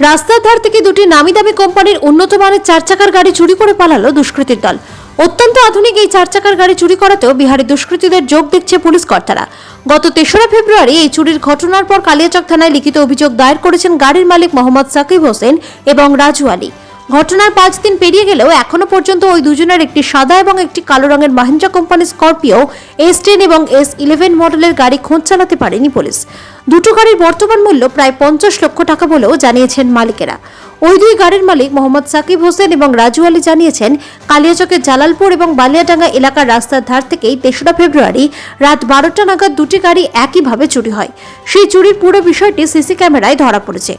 রাস্তার ধার থেকে দুটি নামি দামি কোম্পানির উন্নত মানের চার চাকার গাড়ি চুরি করে পালালো দুষ্কৃতীর দল। অত্যন্ত আধুনিক এই চার চাকার গাড়ি চুরি করাতেও বিহারে দুষ্কৃতীদের যোগ দেখছে পুলিশ কর্তারা। গত তেসরা ফেব্রুয়ারি এই চুরির ঘটনার পর কালিয়াচক থানায় লিখিত অভিযোগ দায়ের করেছেন গাড়ির মালিক মোহাম্মদ সাকিব হোসেন এবং রাজু আলী। ঘটনার পাঁচ দিন পেরিয়ে গেলেও এখনও পর্যন্ত ওই দুজনের একটি সাদা এবং একটি কালো রঙের Mahindra company Scorpio S ten এবং এস ইলেভেন মডেলের গাড়ি খোঁজ চালাতে পারেনি পুলিশ। দুটো গাড়ির বর্তমান মূল্য প্রায় পঞ্চাশ লক্ষ টাকা বলেও জানিয়েছেন মালিকেরা। ওই দুই গাড়ির মালিক মোহাম্মদ সাকিব হোসেন এবং রাজু আলী জানিয়েছেন, কালিয়াচকের জালালপুর এবং বালিয়াডাঙ্গা এলাকার রাস্তার ধার থেকেই তেসরা ফেব্রুয়ারি রাত বারোটা নাগাদ দুটি গাড়ি একইভাবে চুরি হয়। সেই চুরির পুরো বিষয়টি সিসি ক্যামেরায় ধরা পড়েছে।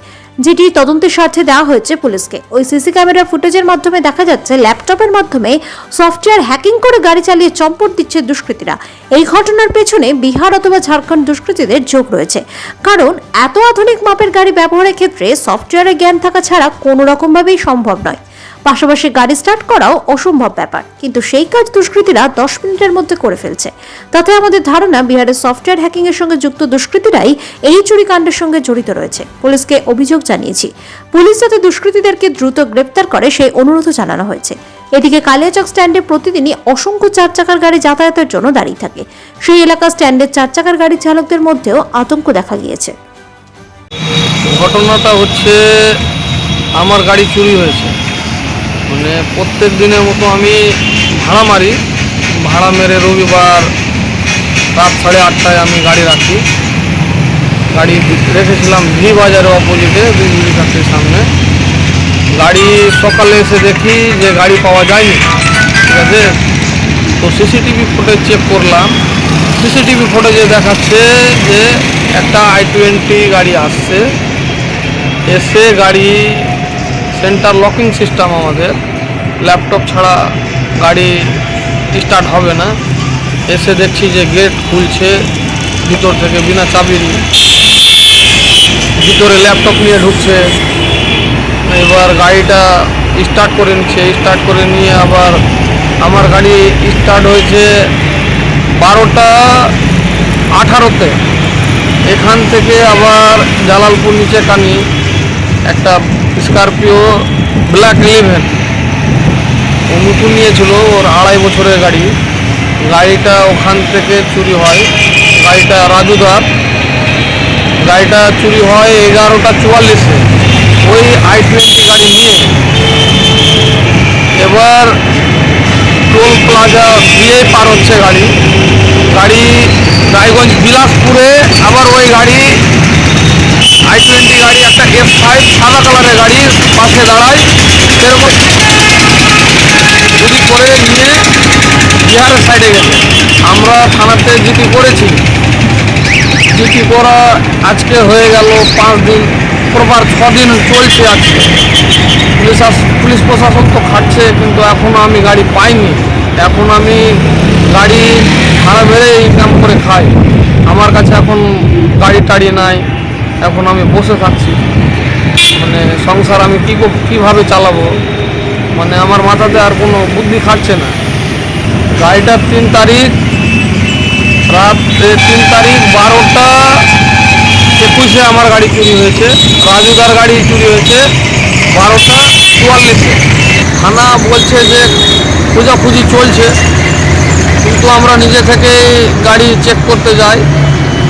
যেটি তদন্তের স্বার্থে দেওয়া হয়েছে পুলিশকে। ওই সিসি ক্যামেরা ফুটেজের মাধ্যমে দেখা যাচ্ছে, ল্যাপটপের মাধ্যমে সফটওয়্যার হ্যাকিং করে গাড়ি চালিয়ে চম্পট দিচ্ছে দুষ্কৃতীরা। এই ঘটনার পেছনে বিহার অথবা ঝাড়খণ্ড দুষ্কৃতীদের যোগ রয়েছে। কারণ, এত আধুনিক মাপের গাড়ি ব্যবহারের ক্ষেত্রে সফটওয়্যারের জ্ঞান থাকা ছাড়া কোনো রকমভাবেই সম্ভব নয়। পাশাপাশি গাড়ি স্টার্ট করাও অসম্ভব ব্যাপার। কিন্তু সেই কাজ দুষ্কৃতীরা দশ মিনিটের মধ্যে করে ফেলছে। তাতে আমাদের ধারণা, বিহারের সফটওয়্যার হ্যাকিং এর সঙ্গে যুক্ত দুষ্কৃতীরাই এই চুরি কাণ্ডের সঙ্গে জড়িত রয়েছে। পুলিশকে অভিযোগ জানিয়েছি। পুলিশ যাতে দুষ্কৃতীদেরকে দ্রুত গ্রেপ্তার করে, সেই অনুরোধও জানানো হয়েছে। এদিকে কালিয়াচক স্ট্যান্ডে প্রতিদিনই অসংখ্য চার চাকার গাড়ি যাতায়াতের জন্য দাঁড়িয়ে থাকে। সেই এলাকার স্ট্যান্ডের চার চাকার গাড়ি চালকদের মধ্যেও আতঙ্ক দেখা গিয়েছে। ঘটনাটা হচ্ছে আমার গাড়ি চুরি হয়েছে। মানে প্রত্যেক দিনের মতো আমি ভাড়া মারি। ভাড়া মেরে রবিবার রাত সাড়ে আটটায় আমি গাড়ি রাখি। গাড়ি রেখেছিলাম ভি বাজারের অপোজিটে, বিজলি ফ্যাক্টরির সামনে। গাড়ি সকালে এসে দেখি যে গাড়ি পাওয়া যায়নি। ঠিক আছে? তো সিসিটিভি ফুটেজ চেক করলাম। সিসিটিভি ফুটেজে দেখাচ্ছে যে একটা আই টোয়েন্টি গাড়ি আসছে। এসে গাড়ি সেন্টার লকিং সিস্টেম আমাদের। ল্যাপটপ ছাড়া গাড়ি স্টার্ট হবে না। এসে দেখছি যে গেট খুলছে, ভিতর থেকে বিনা চাবির ভিতরে ল্যাপটপ নিয়ে ঢুকছে। এবার গাড়িটা স্টার্ট করে নিচ্ছে স্টার্ট করে নিয়ে আবার আমার গাড়ি স্টার্ট হয়েছে বারোটা আঠারোতে। এখান থেকে আবার জালালপুর নিচে কানি একটা স্করপিও ব্ল্যাক ইলেভেন। ও নতুন নিয়েছিল, ওর আড়াই বছরের গাড়ি। গাড়িটা ওখান থেকে চুরি হয়। গাড়িটা রাজুদার। গাড়িটা চুরি হয় এগারোটা চুয়াল্লিশে। ওই আই টোয়েন্টি গাড়ি নিয়ে। এবার টোল প্লাজা দিয়ে পার হচ্ছে গাড়ি। গাড়ি রায়গঞ্জ বিলাসপুরে, আবার ওই গাড়ি আই টোয়েন্টি এফ ফাইভ সাদা কালারের গাড়ি পাশে দাঁড়ায়। সেরকম যদি করে নিয়ে বিহারের সাইডে গেছে। আমরা থানাতে জিপি করেছি। জিপি করা আজকে হয়ে গেল পাঁচ দিন। প্রপার ছ দিন চলছে আজকে। পুলিশ পুলিশ প্রশাসন তো খাটছে, কিন্তু এখনও আমি গাড়ি পাইনি। এখন আমি গাড়ি ভাড়া বেড়ে ইনকাম করে খাই। আমার কাছে এখন গাড়ি টাড়ি নাই। এখন আমি বসে থাকছি। মানে সংসার আমি কী কীভাবে চালাবো? মানে আমার মাথাতে আর কোনো বুদ্ধি খাটছে না। গাড়িটার তিন তারিখ রাত তিন তারিখ বারোটা একুশে আমার গাড়ি চুরি হয়েছে। রাজুদার গাড়ি চুরি হয়েছে বারোটা চুয়াল্লিশে। থানা বলছে যে খোঁজাখুঁজি চলছে, কিন্তু আমরা নিজে থেকে গাড়ি চেক করতে যাই।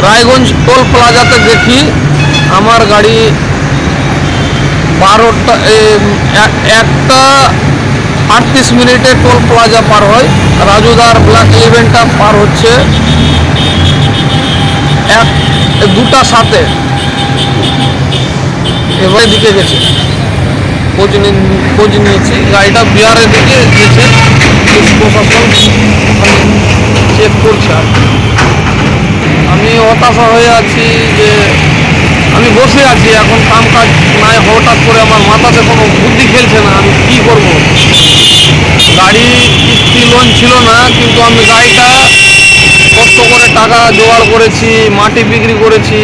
রায়গঞ্জ টোল প্লাজাতে দেখি আমার গাড়ি বারোটা একটা আটত্রিশ মিনিটে টোল প্লাজা পার হয়। রাজুদার ব্ল্যাক ইলেভেনটা পার হচ্ছে এক, দুটা সাথে। এবারে দিকে গেছে। খোঁজ খোঁজ নিয়েছি। গাড়িটা বিহারের দিকে গেছে প্রশাসন চেক করছে। আমি হতাশা হয়ে আছি যে আছি, এখন কাম কাজ নাই, হঠাৎ করে আমার মাথাতে কোনো বুদ্ধি খেলছে না, আমি কি করব? গাড়ি কিস্তি লোন ছিল না, কিন্তু আমি গাড়িটা কষ্ট করে টাকা জোগাড় করেছি, মাটি বিক্রি করেছি।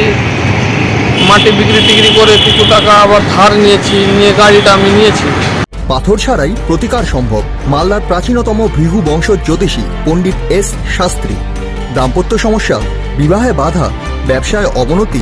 মাটি বিক্রি টিক্রি করে কিছু টাকা আবার ধার নিয়েছি, নিয়ে গাড়িটা আমি নিয়েছি। পাথর ছাড়াই প্রতিকার সম্ভব, মালদার প্রাচীনতম ভৃহু বংশ জ্যোতিষী পণ্ডিত এস শাস্ত্রী। দাম্পত্য সমস্যা, বিবাহে বাধা, ব্যবসায় অবনতি